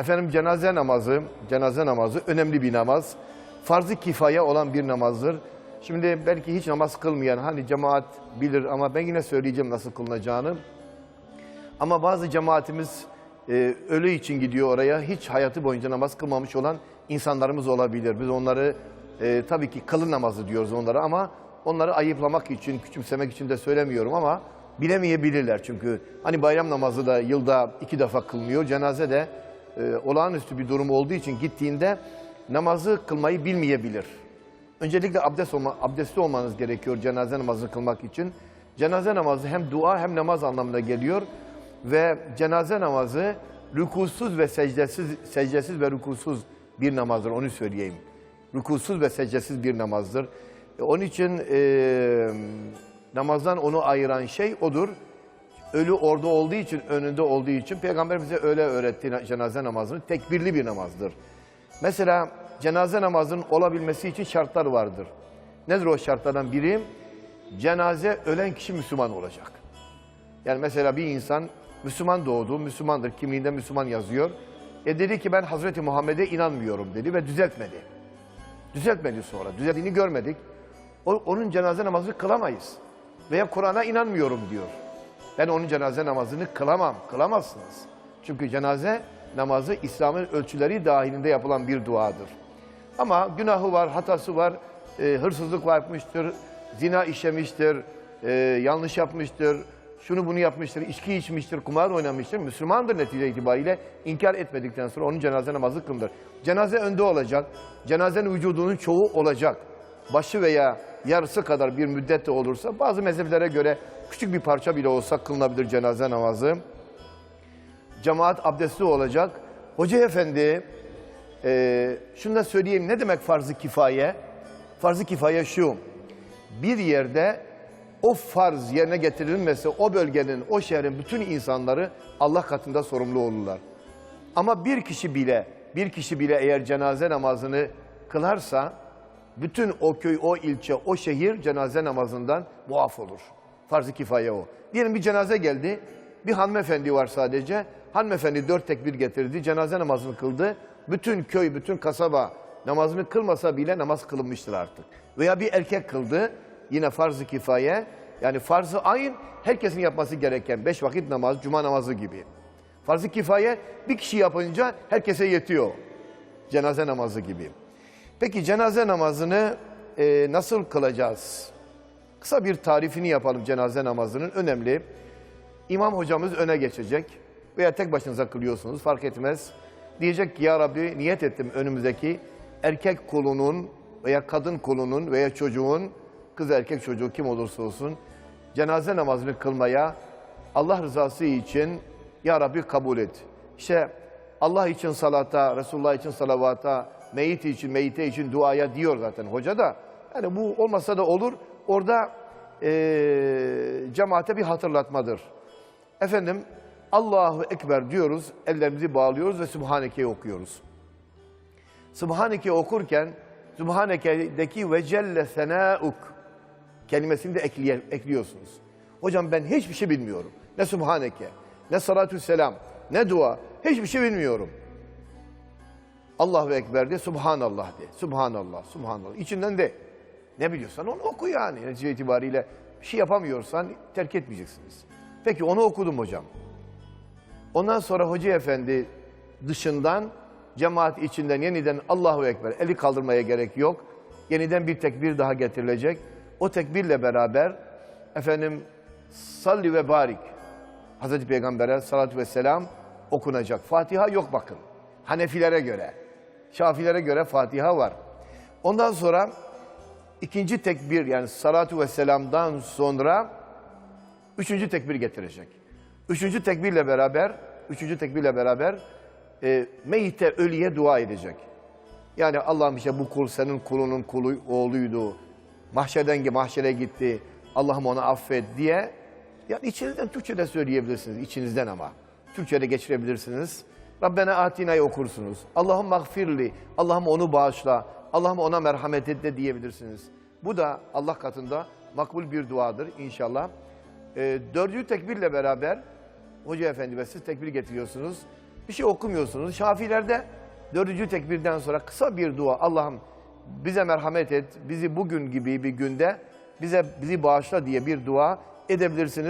Efendim cenaze namazı, cenaze namazı önemli bir namaz. Farz-ı kifaya olan bir namazdır. Şimdi belki hiç namaz kılmayan hani cemaat bilir ama ben yine söyleyeceğim nasıl kılınacağını. Ama bazı cemaatimiz e, ölü için gidiyor oraya. Hiç hayatı boyunca namaz kılmamış olan insanlarımız olabilir. Biz onları e, tabii ki kılın namazı diyoruz onlara ama onları ayıplamak için, küçümsemek için de söylemiyorum ama bilemeyebilirler. Çünkü hani bayram namazı da yılda iki defa kılınıyor. Cenaze de e, olağanüstü bir durum olduğu için gittiğinde namazı kılmayı bilmeyebilir. Öncelikle abdest olma, abdestli olmanız gerekiyor cenaze namazını kılmak için. Cenaze namazı hem dua hem namaz anlamına geliyor ve cenaze namazı rükusuz ve secdesiz, secdesiz ve rükusuz bir namazdır onu söyleyeyim. Rükusuz ve secdesiz bir namazdır. E, Onun için e, namazdan onu ayıran şey odur. Ölü orada olduğu için, önünde olduğu için Peygamber bize öyle öğretti cenaze namazını. Tekbirli bir namazdır. Mesela cenaze namazının olabilmesi için şartlar vardır. Nedir o şartlardan biri? Cenaze ölen kişi Müslüman olacak. Yani mesela bir insan Müslüman doğdu, Müslümandır, kimliğinde Müslüman yazıyor. E dedi ki ben Hazreti Muhammed'e inanmıyorum dedi ve düzeltmedi. Düzeltmedi sonra, düzelttiğini görmedik. O, onun cenaze namazını kılamayız. Veya Kur'an'a inanmıyorum diyor. Ben onun cenaze namazını kılamam, kılamazsınız. Çünkü cenaze namazı İslam'ın ölçüleri dahilinde yapılan bir duadır. Ama günahı var, hatası var, e, hırsızlık yapmıştır, zina işlemiştir, e, yanlış yapmıştır, şunu bunu yapmıştır, içki içmiştir, kumar oynamıştır. Müslümandır netice itibariyle inkar etmedikten sonra onun cenaze namazı kılınır. Cenaze önde olacak, cenazenin vücudunun çoğu olacak. Başı veya yarısı kadar bir müddet de olursa bazı mezheplere göre küçük bir parça bile olsa kılınabilir cenaze namazı. Cemaat abdestli olacak. Hoca efendi e, şunu da söyleyeyim ne demek farz-ı kifaye? Farz-ı kifaye şu. Bir yerde o farz yerine getirilmesi o bölgenin, o şehrin bütün insanları Allah katında sorumlu olurlar. Ama bir kişi bile, bir kişi bile eğer cenaze namazını kılarsa bütün o köy, o ilçe, o şehir cenaze namazından muaf olur. Farz-ı kifaye o. Diyelim bir cenaze geldi, bir hanımefendi var sadece. Hanımefendi dört tekbir getirdi, cenaze namazını kıldı. Bütün köy, bütün kasaba namazını kılmasa bile namaz kılınmıştır artık. Veya bir erkek kıldı, yine farz-ı kifaye. Yani farz-ı ayın herkesin yapması gereken beş vakit namaz, cuma namazı gibi. Farz-ı kifaye bir kişi yapınca herkese yetiyor. Cenaze namazı gibi. Peki cenaze namazını e, nasıl kılacağız? Kısa bir tarifini yapalım cenaze namazının. Önemli. İmam hocamız öne geçecek veya tek başınıza kılıyorsunuz fark etmez. Diyecek ki ya Rabbi niyet ettim önümüzdeki erkek kulunun veya kadın kulunun veya çocuğun kız erkek çocuğu kim olursa olsun cenaze namazını kılmaya Allah rızası için ya Rabbi kabul et. İşte Allah için salata, Resulullah için salavata, meyit için, meyite için duaya diyor zaten hoca da. Yani bu olmasa da olur. Orada eee cemaate bir hatırlatmadır. Efendim Allahu Ekber diyoruz, ellerimizi bağlıyoruz ve Sübhaneke'yi okuyoruz. Sübhaneke okurken Sübhaneke'deki ve celle senauk kelimesini de ekleyen, ekliyorsunuz. Hocam ben hiçbir şey bilmiyorum. Ne Sübhaneke, ne salatü selam, ne dua, hiçbir şey bilmiyorum. Allahu Ekber de Subhanallah de. Subhanallah, Subhanallah. İçinden de ne biliyorsan onu oku yani. Netice itibariyle bir şey yapamıyorsan terk etmeyeceksiniz. Peki onu okudum hocam. Ondan sonra hoca efendi dışından cemaat içinden yeniden Allahu Ekber eli kaldırmaya gerek yok. Yeniden bir tekbir daha getirilecek. O tekbirle beraber efendim salli ve barik Hazreti Peygamber'e salatü ve selam okunacak. Fatiha yok bakın. Hanefilere göre. Şafilere göre Fatiha var. Ondan sonra ikinci tekbir yani salatu ve selamdan sonra üçüncü tekbir getirecek. Üçüncü tekbirle beraber, üçüncü tekbirle beraber e, meyite ölüye dua edecek. Yani Allah'ım işte bu kul senin kulunun kulu oğluydu. Mahşerden mahşere gitti. Allah'ım onu affet diye. Yani içinizden Türkçe'de söyleyebilirsiniz. içinizden ama. Türkçe'de geçirebilirsiniz. Rabbena atina'yı okursunuz. Allah'ım mağfirli. Allah'ım onu bağışla. Allah'ım ona merhamet et de diyebilirsiniz. Bu da Allah katında makbul bir duadır inşallah. E, dördüncü tekbirle beraber Hoca Efendi ve siz tekbir getiriyorsunuz. Bir şey okumuyorsunuz. Şafilerde dördüncü tekbirden sonra kısa bir dua. Allah'ım bize merhamet et. Bizi bugün gibi bir günde bize bizi bağışla diye bir dua edebilirsiniz.